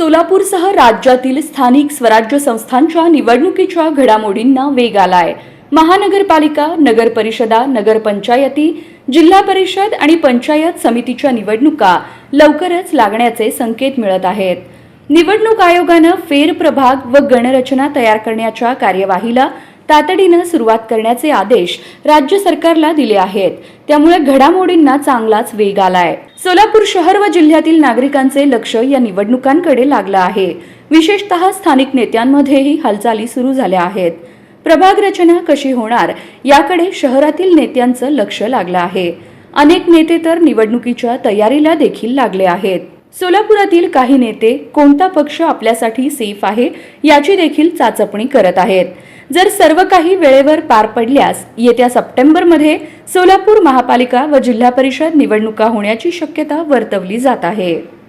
सोलापूरसह राज्यातील स्थानिक स्वराज्य संस्थांच्या निवडणुकीच्या घडामोडींना वेग आलाय. महानगरपालिका नगर परिषदा नगरपंचायती जिल्हा परिषद आणि पंचायत समितीच्या निवडणुका लवकरच लागण्याचे संकेत मिळत आहेत. निवडणूक आयोगानं फेरप्रभाग व गणरचना तयार करण्याच्या कार्यवाहीला तातडीनं सुरुवात करण्याचे आदेश राज्य सरकारला दिले आहेत. त्यामुळे घडामोडींना चांगलाच वेग आलाय. सोलापूर शहर व जिल्ह्यातील नागरिकांचे लक्ष या निवडणुकांकडे लागलं आहे. विशेषतः स्थानिक नेत्यांमध्येही हालचाली सुरू झाल्या आहेत. प्रभाग रचना कशी होणार याकडे शहरातील नेत्यांचं लक्ष लागलं आहे. अनेक नेते तर निवडणुकीच्या तयारीला देखील लागले आहेत. सोलापुरातील काही नेते कोणता पक्ष आपल्यासाठी सेफ आहे याची देखील चाचपणी करत आहेत. जर सर्व काही वेळेवर पार पडल्यास येत्या सप्टेंबरमध्ये सोलापूर महापालिका व जिल्हा परिषद निवडणुका होण्याची शक्यता वर्तवली जात आहे.